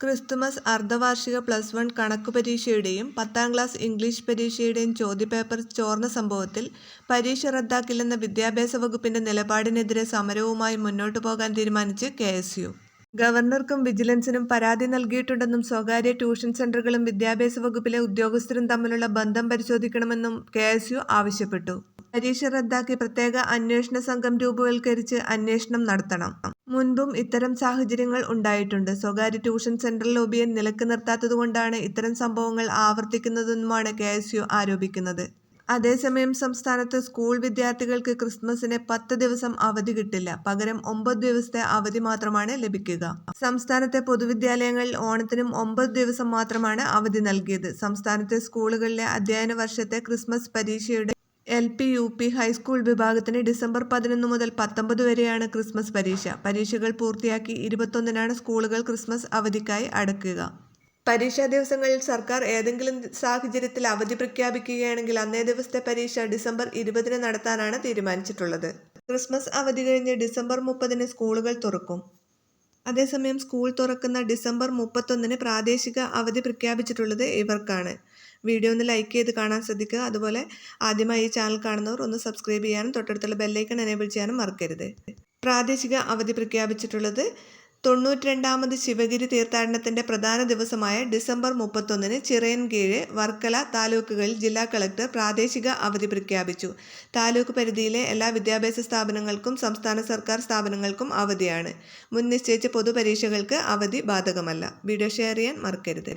Christmas അർദ്ധവാർഷിക plus one കണക്ക് പരീക്ഷയുടെയും പത്താം class English പരീക്ഷയുടെയും ചോദ്യപേപ്പർ ചോർന്ന സംഭവത്തിൽ പരീക്ഷ റദ്ദാക്കില്ലെന്ന വിദ്യാഭ്യാസ വകുപ്പിന്റെ നിലപാടിനെതിരെ സമരവുമായി മുന്നോട്ടു പോകാൻ തീരുമാനിച്ച് കെ എസ് യു. ഗവർണർക്കും വിജിലൻസിനും പരാതി നൽകിയിട്ടുണ്ടെന്നും സ്വകാര്യ ട്യൂഷൻ സെന്ററുകളും വിദ്യാഭ്യാസ വകുപ്പിലെ ഉദ്യോഗസ്ഥരും തമ്മിലുള്ള ബന്ധം പരിശോധിക്കണമെന്നും കെ എസ് യു ആവശ്യപ്പെട്ടു. പരീക്ഷ റദ്ദാക്കി പ്രത്യേക അന്വേഷണ സംഘം രൂപവൽക്കരിച്ച് അന്വേഷണം നടത്തണം. മുൻപും ഇത്തരം സാഹചര്യങ്ങൾ ഉണ്ടായിട്ടുണ്ട്. സ്വകാര്യ ട്യൂഷൻ സെന്റർ ലോബിയെ നിലയ്ക്ക് നിർത്താത്തതുകൊണ്ടാണ് ഇത്തരം സംഭവങ്ങൾ ആവർത്തിക്കുന്നതെന്നുമാണ് കെ എസ് യു ആരോപിക്കുന്നത്. അതേസമയം സംസ്ഥാനത്ത് സ്കൂൾ വിദ്യാർത്ഥികൾക്ക് ക്രിസ്മസിന് പത്ത് ദിവസം അവധി കിട്ടില്ല. പകരം ഒമ്പത് ദിവസത്തെ അവധി മാത്രമാണ് ലഭിക്കുക. സംസ്ഥാനത്തെ പൊതുവിദ്യാലയങ്ങളിൽ ഓണത്തിനും ഒമ്പത് ദിവസം മാത്രമാണ് അവധി നൽകിയത്. സംസ്ഥാനത്തെ സ്കൂളുകളിലെ അധ്യയന വർഷത്തെ ക്രിസ്മസ് പരീക്ഷയുടെ L P U P high school വിഭാഗത്തിന് ഡിസംബർ പതിനൊന്ന് മുതൽ പത്തൊമ്പത് വരെയാണ് ക്രിസ്മസ് പരീക്ഷ. പരീക്ഷകൾ പൂർത്തിയാക്കി ഇരുപത്തൊന്നിനാണ് സ്കൂളുകൾ ക്രിസ്മസ് അവധിക്കായി അടക്കുക. പരീക്ഷാ ദിവസങ്ങളിൽ സർക്കാർ ഏതെങ്കിലും സാഹചര്യത്തിൽ അവധി പ്രഖ്യാപിക്കുകയാണെങ്കിൽ അന്നേ ദിവസത്തെ പരീക്ഷ ഡിസംബർ ഇരുപതിന് നടത്താനാണ് തീരുമാനിച്ചിട്ടുള്ളത്. ക്രിസ്മസ് അവധി കഴിഞ്ഞ് ഡിസംബർ മുപ്പതിന് സ്കൂളുകൾ തുറക്കും. അതേസമയം സ്കൂൾ തുറക്കുന്ന ഡിസംബർ മുപ്പത്തൊന്നിന് പ്രാദേശിക അവധി പ്രഖ്യാപിച്ചിട്ടുള്ളത് ഇവർക്കാണ്. വീഡിയോ ഒന്ന് ലൈക്ക് ചെയ്ത് കാണാൻ ശ്രദ്ധിക്കുക. അതുപോലെ ആദ്യമായി ഈ ചാനൽ കാണുന്നവർ ഒന്ന് സബ്സ്ക്രൈബ് ചെയ്യാനും തൊട്ടടുത്തുള്ള ബെല്ലൈക്കൺ എനേബിൾ ചെയ്യാനും മറക്കരുത്. പ്രാദേശിക അവധി പ്രഖ്യാപിച്ചിട്ടുള്ളത് തൊണ്ണൂറ്റി രണ്ടാമത് ശിവഗിരി തീർത്ഥാടനത്തിന്റെ പ്രധാന ദിവസമായ ഡിസംബർ മുപ്പത്തൊന്നിന് ചിറയൻകീഴ് വർക്കല താലൂക്കുകളിൽ ജില്ലാ കളക്ടർ പ്രാദേശിക അവധി പ്രഖ്യാപിച്ചു. താലൂക്ക് പരിധിയിലെ എല്ലാ വിദ്യാഭ്യാസ സ്ഥാപനങ്ങൾക്കും സംസ്ഥാന സർക്കാർ സ്ഥാപനങ്ങൾക്കും അവധിയാണ്. മുൻ നിശ്ചയിച്ച പൊതുപരീക്ഷകൾക്ക് അവധി ബാധകമല്ല. വീഡിയോ ഷെയർ ചെയ്യാൻ മറക്കരുത്